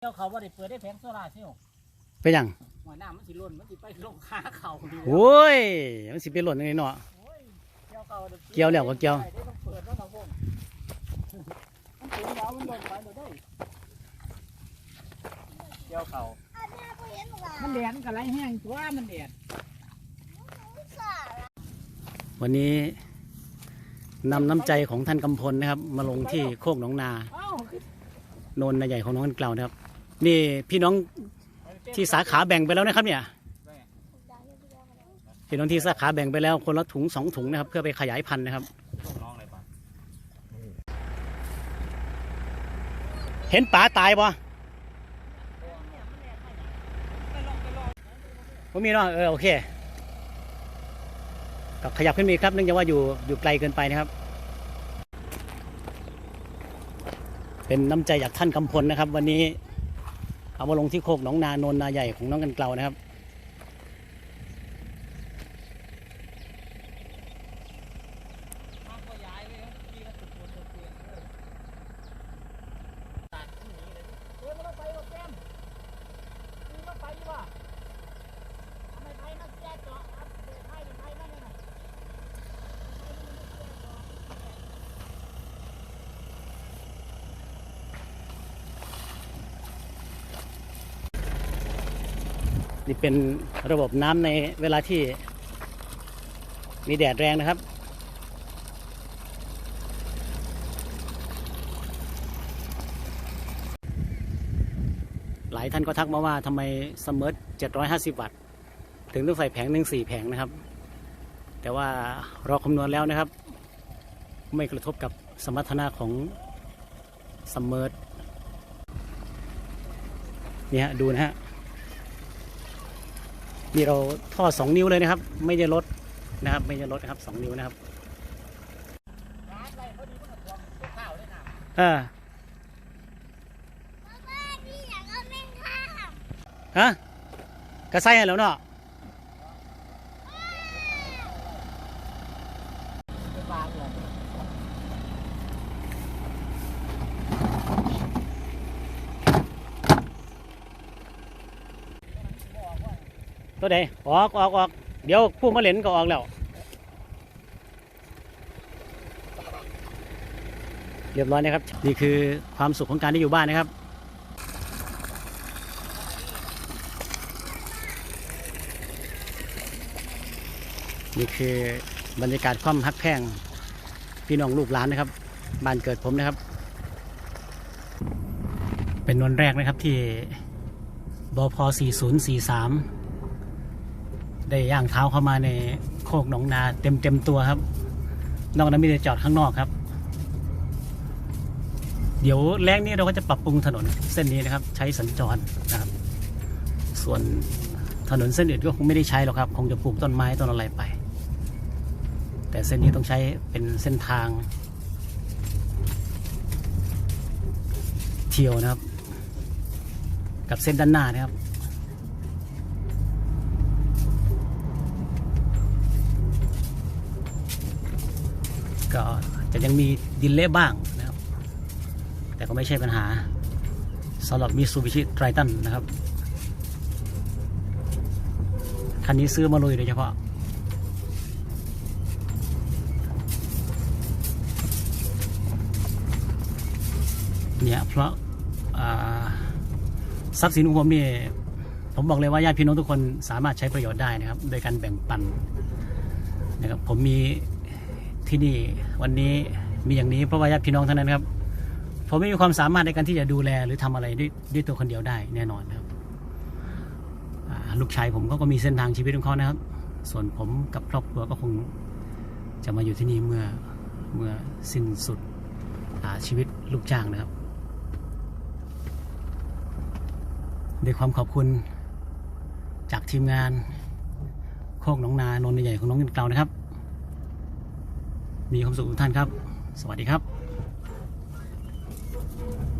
เจ้าเขาบ่ได้เปิดได้แผงโซล่าร์เซลล์ไปยังหัวหน้ามันสิล่นมันสิไปลงขาเขาดีแล้วโอ้ยมันสิไปหล่นยังไงเนาะ โอ้ยเจ้าเขาดี๋เกี่ยวแล้วก็เกี่ยว ได้ต้องเปิดแล้วนะพงมันถึงแล้วมันลงไปเดี๋ยวได้เจ้าเขามันแดดมันก็ไหลแห้งตัวมันแดดวันนี้นำน้ำใจของท่านกำพลนะครับ มาลงที่โคกหนองนา เอ้าคือโนนนาใหญ่ของน้องกันเกลานะครับ นี่พี่น้องที่สาขาแบ่งไปแล้วนะครับเนี่ยพี่น้องที่สาขาแบ่งไปแล้วคนละถุงสองถุงนะครับ เพื่อไปขยายพันธุ์นะครับ เห็นป๋าตายปะผมมีเนาะเออโอเคก็ขยับขึ้นมาอีครับเนื่องจากว่าอยู่อยู่ไกลเกินไปนะครับ เป็นน้ำใจจากท่านกำพลนะครับ วันนี้ เอามาลงที่โคกหนองนาโนนนาใหญ่ของน้องกันเกลานะครับ มากกว่าย้ายเลยครับพี่ก็ตุกตัวตุกเตียงเลยตัดที่นี้เลยเฮ้ยมันต้องไปว่ะแก้มมันต้องไปว่ะทำไมไทยมันแย่เจาะครับเดี๋ยวไทยไทยนั่นน่ะ นี่เป็นระบบน้ำในเวลาที่มีแดดแรงนะครับ หลายท่านก็ทักมาว่าทำไมสมมติ750 วัตต์ ถึงต้องใส่แผงหนึ่งสี่แผงนะครับ แต่ว่าเราคำนวณแล้วนะครับ ไม่กระทบกับสมรรถนะของสมมตินี่ฮะ ดูนะฮะ นี่เราท่อสองนิ้วเลยนะครับ ไม่ได้ลดนะครับ ไม่ได้ลดนะครับสองนิ้วนะครับอ่าวด้วยนะเออฮะกระไซให้แล้วเนาะ เป็นปลาเลย ตัวใดออกออกออกเดี๋ยวผู้มาเล่นก็ออกแล้ว เรียบร้อยนะครับ นี่คือความสุขของการที่อยู่บ้านนะครับนี่คือบรรยากาศความฮักแพงพี่น้องลูกหลานนะครับบ้านเกิดผมนะครับ เป็นวันแรกนะครับที่บพ4043 ได้ย่างเท้าเข้ามาในโคกหนองนาเต็มเต็มตัวครับ นอกนั้นมีแต่จอดข้างนอกครับ เดี๋ยวแรงนี้เราก็จะปรับปรุงถนนเส้นนี้นะครับ ใช้สัญจรนะครับ ส่วนถนนเส้นอื่นก็คงไม่ได้ใช้หรอกครับ คงจะปลูกต้นไม้ต้นอะไรไป แต่เส้นนี้ต้องใช้เป็นเส้นทาง เที่ยวนะครับ กับเส้นด้านหน้านะครับ ก็จะยังมีดินเละบ้างนะครับ แต่ก็ไม่ใช่ปัญหาสำหรับมิ t ูบิชิไตรตันนะครับ คันนี้ซื้อมาลุยโดยเฉพาะ เนี่ยเพราะทรัพย์สินของผมนี่ผมบอกเลยว่าญาติพี่น้องทุกคนสามารถใช้ประโยชน์ได้นะครับ โดยการแบ่งปันนะครับผมมี ที่นี่วันนี้มีอย่างนี้เพราะว่าญาติพี่น้องเท่านั้นครับ ผมไม่มีความสามารถในการที่จะดูแลหรือทำอะไรด้วยด้วยตัวคนเดียวได้แน่นอนครับลูกชายผมก็ก็มีเส้นทางชีวิตของเขานะครับ ส่วนผมกับครอบครัวก็คงจะมาอยู่ที่นี่เมื่อเมื่อสิ้นสุดอาชีวิตลูกจ้างนะครับด้วยความขอบคุณจากทีมงานโคกหนองนานนใหญ่ของน้องเงินเกลานะครับ มีความสุขทุกท่านครับ สวัสดีครับ